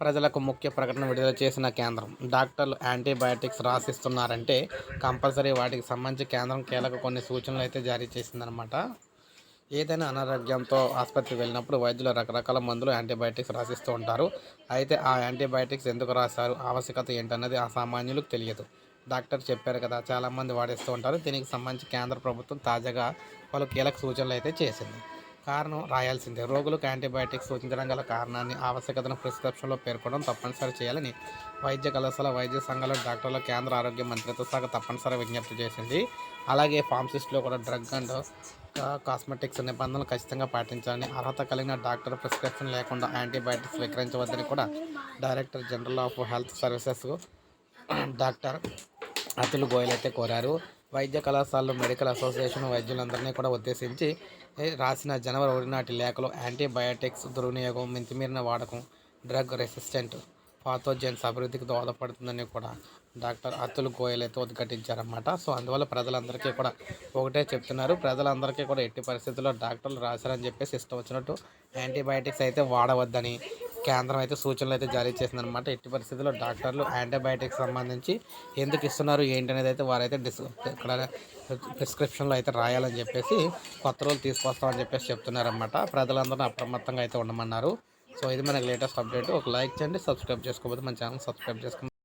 ప్రజలకు ముఖ్య ప్రకటన విడుదల చేసిన కేంద్రం. డాక్టర్లు యాంటీబయాటిక్స్ రాసిస్తున్నారంటే కంపల్సరీ వాటికి సంబంధించి కేంద్రం కీలక కొన్ని సూచనలు అయితే జారీ చేసిందనమాట ఏదైనా అనారోగ్యంతో ఆసుపత్రికి వెళ్ళినప్పుడు వైద్యులు రకరకాల మందులు యాంటీబయాటిక్స్ రాసిస్తూ ఉంటారు. అయితే ఆ యాంటీబయాటిక్స్ ఎందుకు రాశారు? ఆవశ్యకత ఏంటన్నది ఆ సామాన్యులకు తెలియదు. డాక్టర్ చెప్పారు కదా చాలామంది వాడేస్తూ ఉంటారు. దీనికి సంబంధించి కేంద్ర ప్రభుత్వం తాజాగా పలు కీలక సూచనలు అయితే చేసింది. కారణం రాయాల్సిందే. రోగులకు యాంటీబయాటిక్స్ సూచించడం గల కారణాన్ని ఆవశ్యకతను ప్రిస్క్రిప్షన్లో పేర్కొనడం తప్పనిసరి చేయాలని వైద్య కళాశాల వైద్య సంఘాల డాక్టర్ల కేంద్ర ఆరోగ్య మంత్రిత్వ శాఖ తప్పనిసరి విజ్ఞప్తి చేసింది. అలాగే ఫార్మసిస్ట్లో కూడా డ్రగ్ అండ్ కాస్మెటిక్స్ నిబంధనలు ఖచ్చితంగా పాటించాలని అర్హత కలిగిన డాక్టర్ ప్రిస్క్రిప్షన్ లేకుండా యాంటీబయాటిక్స్ విక్రయించవద్దని కూడా director general of health services doctor Atul Goyal అయితే కోరారు. వైద్య కళాశాలలో మెడికల్ అసోసియేషన్ వైద్యులందరినీ కూడా ఉద్దేశించి రాసిన జనవరి ఒకటి నాటి లేఖలో యాంటీబయాటిక్స్ దుర్వినియోగం మింతిమీరిన వాడకం డ్రగ్ రెసిస్టెంట్ పాథోజెన్స్ అభివృద్ధికి దోహదపడుతుందని కూడా డాక్టర్ అతుల్ గోయల్ అయితే ఉద్ఘాటించారన్నమాట. సో అందువల్ల ప్రజలందరికీ కూడా ఒకటే చెప్తున్నారు. ప్రజలందరికీ కూడా ఎట్టి పరిస్థితుల్లో డాక్టర్లు రాశారని చెప్పేసి ఇష్టం వచ్చినట్టు యాంటీబయాటిక్స్ అయితే వాడవద్దని కేంద్రం అయితే సూచనలు అయితే జారీ చేసిందనమాట ఎట్టి పరిస్థితుల్లో డాక్టర్లు యాంటీబయాటిక్స్ సంబంధించి ఎందుకు ఇస్తున్నారు ఏంటి అనేది అయితే వారైతే డిస్ ఇక్కడ ప్రిస్క్రిప్షన్లో అయితే రాయాలని చెప్పేసి కొత్త రోజులు తీసుకొస్తామని చెప్పేసి చెప్తున్నారనమాట ప్రజలందరూ అప్రమత్తంగా అయితే ఉండమన్నారు. సో ఇది మనకి లేటెస్ట్ అప్డేట్. ఒక లైక్ చేయండి సబ్స్క్రైబ్ చేసుకోకపోతే మన ఛానల్ సబ్స్క్రైబ్ చేసుకోండి.